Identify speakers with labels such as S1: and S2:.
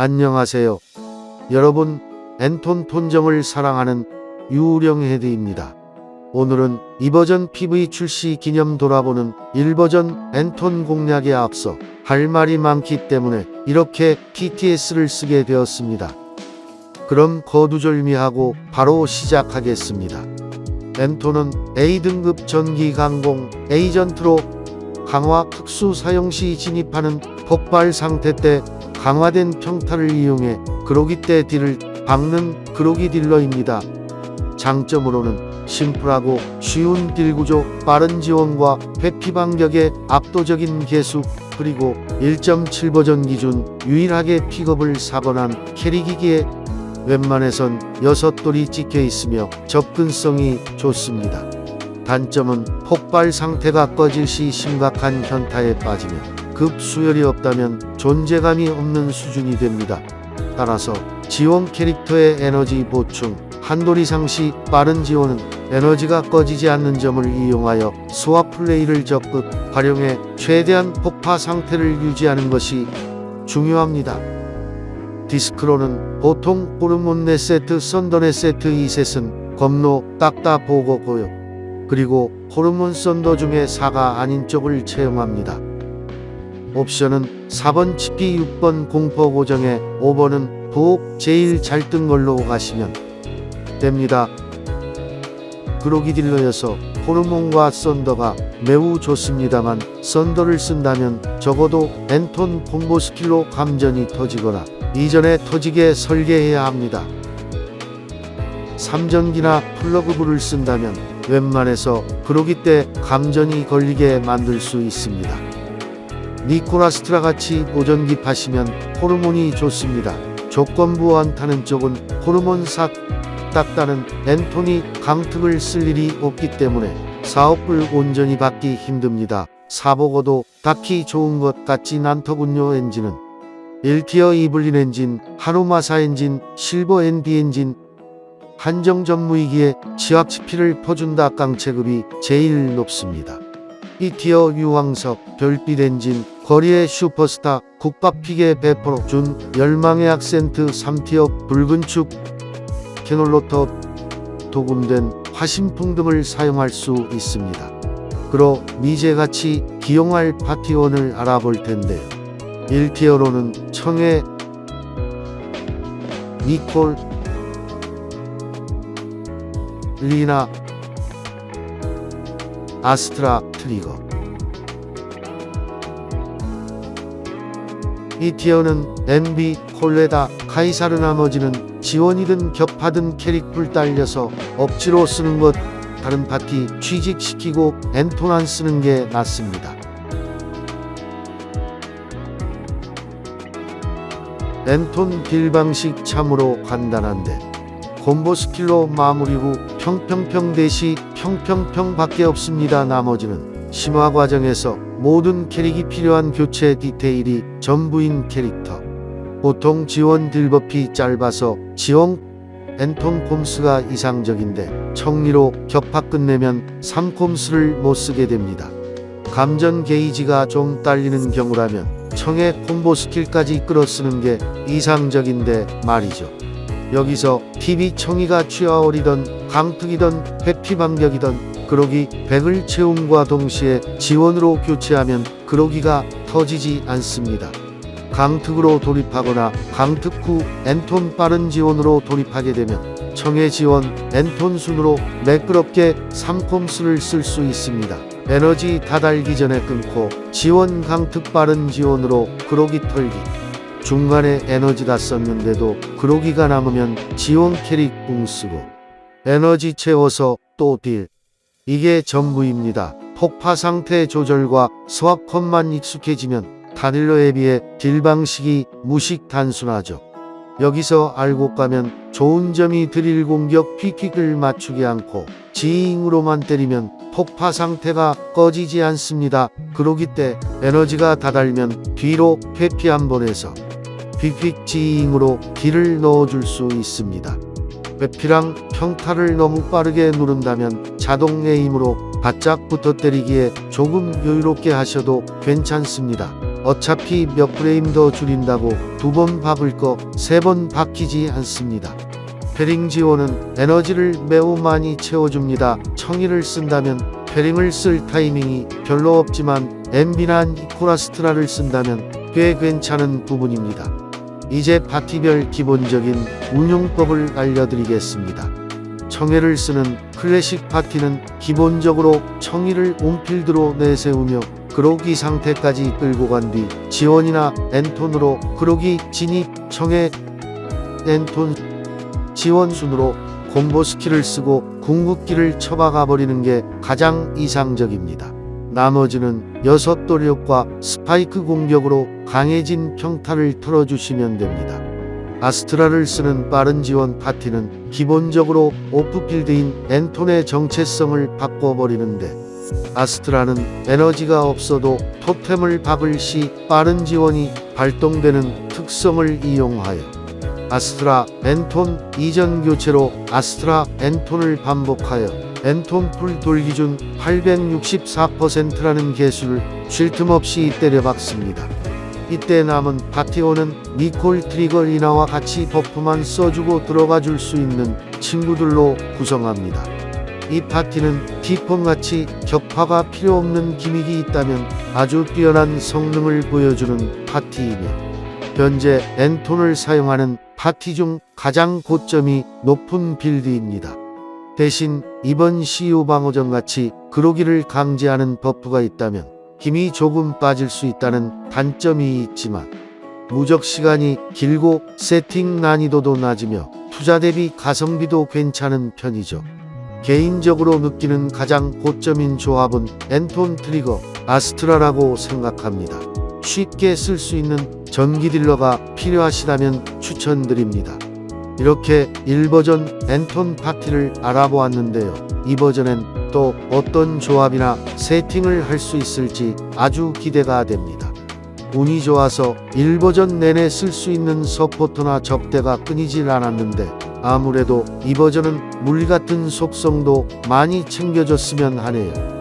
S1: 안녕하세요. 여러분, 앤톤 톤정을 사랑하는 유우령 헤드입니다. 오늘은 이 버전 PV 출시 기념 돌아보는 1버전 앤톤 공략에 앞서 할 말이 많기 때문에 이렇게 TTS를 쓰게 되었습니다. 그럼 거두절미하고 바로 시작하겠습니다. 앤톤은 A등급 전기 강공 에이전트로 강화 특수 사용 시 진입하는 폭발 상태 때 강화된 평타를 이용해 그로기 때 딜을 박는 그로기 딜러입니다. 장점으로는 심플하고 쉬운 딜 구조, 빠른 지원과 회피 반격의 압도적인 개수, 그리고 1.7 버전 기준 유일하게 픽업을 사건한 캐릭이기에 웬만해선 6돌이 찍혀 있으며 접근성이 좋습니다. 단점은 폭발 상태가 꺼질 시 심각한 현타에 빠지며 급 수혈이 없다면 존재감이 없는 수준이 됩니다. 따라서 지원 캐릭터의 에너지 보충, 한돌 이 상 시 빠른 지원은 에너지가 꺼지지 않는 점을 이용하여 스왑 플레이를 적극 활용해 최대한 폭파 상태를 유지하는 것이 중요합니다. 디스크로는 보통 호르몬 4세트, 썬더 4세트 2셋은 검로 딱다 보고 고요. 그리고 호르몬 썬더 중에 4가 아닌 쪽을 채용합니다. 옵션은 4번 치피 6번 공포 고정에 5번은 부옥 제일 잘 뜬 걸로 가시면 됩니다. 그로기 딜러여서 호르몬과 썬더가 매우 좋습니다만 썬더를 쓴다면 적어도 앤톤 콤보 스킬로 감전이 터지거나 이전에 터지게 설계해야 합니다. 삼전기나 플러그브를 쓴다면 웬만해서 그로기 때 감전이 걸리게 만들 수 있습니다. 니코라스트라 같이 보전기 파시면 호르몬이 좋습니다. 조건부 안타는 쪽은 호르몬 삭 닦다는 앤톤이 강특을 쓸 일이 없기 때문에 사업을 온전히 받기 힘듭니다. 사보고도 딱히 좋은 것 같진 않더군요 엔진은. 1티어 이블린 엔진, 하루마사 엔진, 실버 NB 엔진, 한정 전무이기에 지압 치피를 퍼준다 깡체급이 제일 높습니다. 2티어 유황석, 별빛 엔진, 거리의 슈퍼스타, 국밥픽의 베프로 준 열망의 악센트 3티어 붉은 축, 캐놀로터 도금된 화신풍 등을 사용할 수 있습니다. 그러 미제같이 기용할 파티원을 알아볼 텐데요. 1티어로는 청해, 니콜, 리나, 아스트라, 트리거. 이 티어는 MB, 콜레다, 카이사르 나머지는 지원이든 격파든 캐릭풀 딸려서 억지로 쓰는 것 다른 파티 취직시키고 앤톤 안 쓰는 게 낫습니다. 앤톤 딜 방식 참으로 간단한데 콤보 스킬로 마무리 후 평평평 대시 평평평 밖에 없습니다. 나머지는 심화 과정에서 모든 캐릭이 필요한 교체 디테일이 전부인 캐릭터. 보통 지원 딜버피 짧아서 지원 앤톤 콤스가 이상적인데 청리로 격파 끝내면 3콤스를 못 쓰게 됩니다. 감전 게이지가 좀 딸리는 경우라면 청의 콤보 스킬까지 끌어쓰는 게 이상적인데 말이죠. 여기서 TV 청이가 취하오리던 강특이던 회피 반격이던 그로기 100을 채움과 동시에 지원으로 교체하면 그로기가 터지지 않습니다. 강특으로 돌입하거나 강특 후 앤톤 빠른 지원으로 돌입하게 되면 청의 지원 앤톤 순으로 매끄럽게 3콤스를 쓸 수 있습니다. 에너지 다달기 전에 끊고 지원 강특 빠른 지원으로 그로기 털기 중간에 에너지 다 썼는데도 그로기가 남으면 지원 캐릭 궁 쓰고 에너지 채워서 또 딜. 이게 전부입니다. 폭파 상태 조절과 스왑 컷만 익숙해지면 다닐러에 비해 딜 방식이 무식 단순하죠. 여기서 알고 가면 좋은 점이 드릴 공격 퀵퀵을 맞추지 않고 지잉으로만 때리면 폭파 상태가 꺼지지 않습니다. 그러기 때 에너지가 다 달면 뒤로 회피 한번 해서 퀵퀵 지잉으로 딜을 넣어줄 수 있습니다. 회피랑 평타를 너무 빠르게 누른다면 자동 에임으로 바짝 붙어 때리기에 조금 여유롭게 하셔도 괜찮습니다. 어차피 몇 프레임 더 줄인다고 두 번 박을 거 세 번 박히지 않습니다. 패링 지원은 에너지를 매우 많이 채워줍니다. 청이를 쓴다면 패링을 쓸 타이밍이 별로 없지만 엠비나 니코라스트라를 쓴다면 꽤 괜찮은 부분입니다. 이제 파티별 기본적인 운용법을 알려드리겠습니다. 청해를 쓰는 클래식 파티는 기본적으로 청이를 온필드로 내세우며 그로기 상태까지 끌고 간 뒤 지원이나 엔톤으로 그로기 진입 청해 엔톤 지원 순으로 콤보 스킬을 쓰고 궁극기를 쳐박아 버리는 게 가장 이상적입니다. 나머지는 여섯 도력과 스파이크 공격으로 강해진 평타를 털어주시면 됩니다. 아스트라를 쓰는 빠른 지원 파티는 기본적으로 오프필드인 엔톤의 정체성을 바꿔버리는데 아스트라는 에너지가 없어도 토템을 박을 시 빠른 지원이 발동되는 특성을 이용하여 아스트라 엔톤 이전 교체로 아스트라 엔톤을 반복하여 엔톤 풀 돌 기준 864%라는 개수를 쉴 틈 없이 때려박습니다. 이때 남은 파티원은 니콜 트리거 리나와 같이 버프만 써주고 들어가 줄 수 있는 친구들로 구성합니다. 이 파티는 티폰같이 격파가 필요 없는 기믹이 있다면 아주 뛰어난 성능을 보여주는 파티이며 현재 엔톤을 사용하는 파티 중 가장 고점이 높은 빌드입니다. 대신 이번 CU 방어전 같이 그로기를 강제하는 버프가 있다면 힘이 조금 빠질 수 있다는 단점이 있지만 무적 시간이 길고 세팅 난이도도 낮으며 투자 대비 가성비도 괜찮은 편이죠. 개인적으로 느끼는 가장 고점인 조합은 엔톤 트리거 아스트라라고 생각합니다. 쉽게 쓸 수 있는 전기 딜러가 필요하시다면 추천드립니다. 이렇게 1버전 엔톤 파티를 알아보았는데요. 이 버전엔 또 어떤 조합이나 세팅을 할 수 있을지 아주 기대가 됩니다. 운이 좋아서 1버전 내내 쓸 수 있는 서포터나 적대가 끊이질 않았는데 아무래도 이 버전은 물 같은 속성도 많이 챙겨줬으면 하네요.